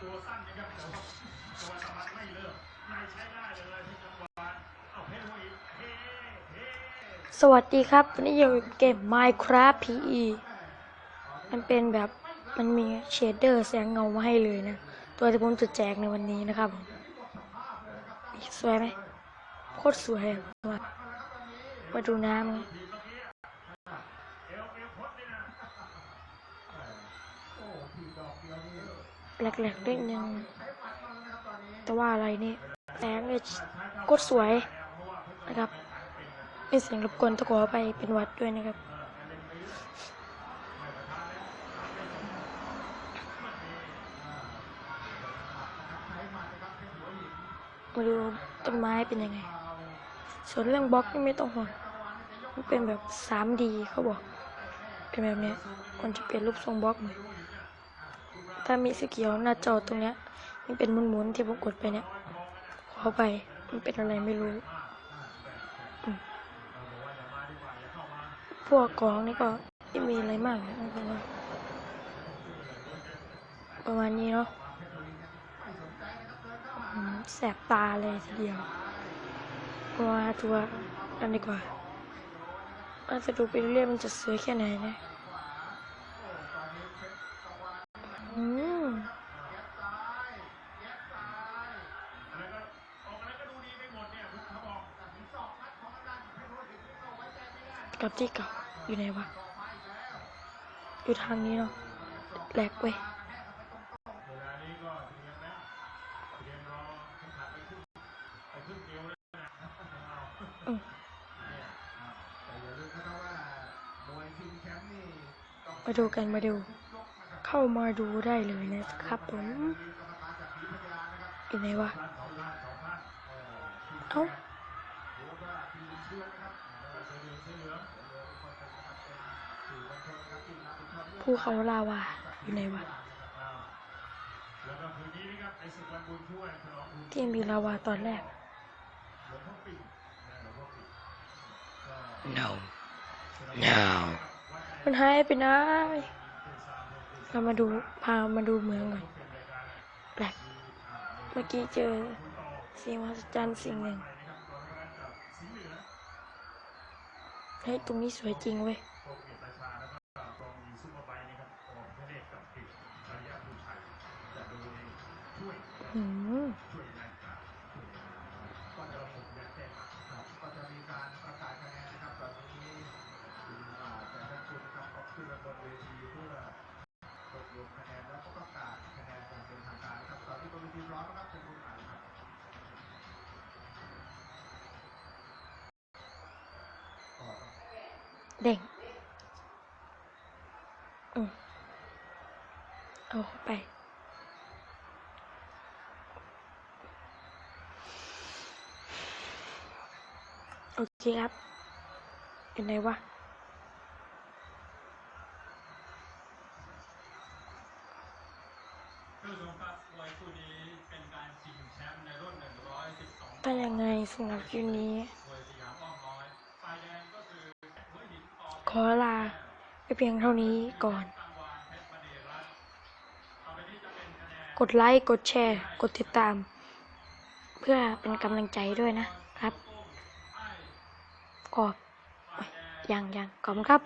ตัวสั้นนะครับแต่ว่าตัวสมัครไม่เลิกในใช้ได้เลยที่จังหวะเอาเฮ้ยเฮ้เฮ้สวัสดีครับวันนี้อยู่กับเกม Minecraft PE มันเป็นแบบมันมีเชดเดอร์แสงเงามาให้เลยนะ ตัวที่ผมจะแจกในวันนี้นะครับผมสวยไหมโคตรสวยอะมามาดูน้ำนะ แหลกๆนิดนึงแต่ว่าอะไรนี่แสงเนี่ยโคตรสวยนะครับม่เสียงรบกวนต้องขอไปเป็นวัดด้วยนะครับมาดูต้นไม้เป็นยังไง ส่วนเรื่องบล็อกนี่ไม่ต้องห่วงมันเป็นแบบ 3D เขาบอก เป็นแบบนี้ยมันจะเปลี่ยนรูปทรงบล็อกใหม่ ถ้ามีสีเขียวหน้าจอตรงเนี้ยมันเป็นหมุนๆที่ผมกดไปเนี่ยขอไปมันเป็นอะไรไม่รู้ พวกกองนี่ก็ไม่มีอะไรมากนะประมาณประมาณนี้เนาะแสบตาเลยทีเดียวมาตัวกันดีกว่าว่าจะดูไปเรื่อยมันจะสวยแค่ไหนนะ อืมกับที่เก่าอยู่ไหนวะ อยู่ทางนี้เนาะแหลกเว้ยเวลานี้ก็เตรียมแล้วเตรียมรอแข่งขันไปครึ่งไปครึ่งเดียวแล้วนะเอาอืมแต่อย่าลืมนะครับว่ามวยชิงแชมป์นี่ต้องมาดูกันมาดู เข้ามาดูได้เลยนะครับผมมีกรรมการจากศรีพัทยานะครับอยู่ไหนวะท่านสองท่านสองท่านเอ่อทีมเอ้าหรือว่าทีมเชื่อนะครับเออเสื้อเหลืองเสื้อเหลืองเรือคนเป็นนะครับเป็นสื่อมวลชนนะครับที่รับผิดชอบเรื่องภูเขาลาวาอยู่ไหนวะเอาแล้วก็คืนนี้นะครับในศึกวันบุญช่วยฉลองบุญที่มีลาวาตอนแรกหลวงพ่อปิ่นนะหลวงพ่อปิ่นก็ No. No. มันหายไปไหน เรามาดูพามาดูเมืองก่อนแปลกเมื่อกี้เจอสิ่งมหัศจรรย์สิ่งหนึ่งเฮ้ยตรงนี้สวยจริงเว้ยหืม เด้งอืมเอาเข้าไป โอเคครับอยู่ไหนวะท่านผู้ชมครับมวยคู่นี้เป็นการชิงแชมป์ในรุ่น112ถ้ายังไงสำหรับคลิปนี้ ขอลาไปเพียงเท่านี้ก่อน กดไลค์ กดแชร์ กดติดตาม เพื่อเป็นกำลังใจด้วยนะครับขอบยังยังขอบคุณครับ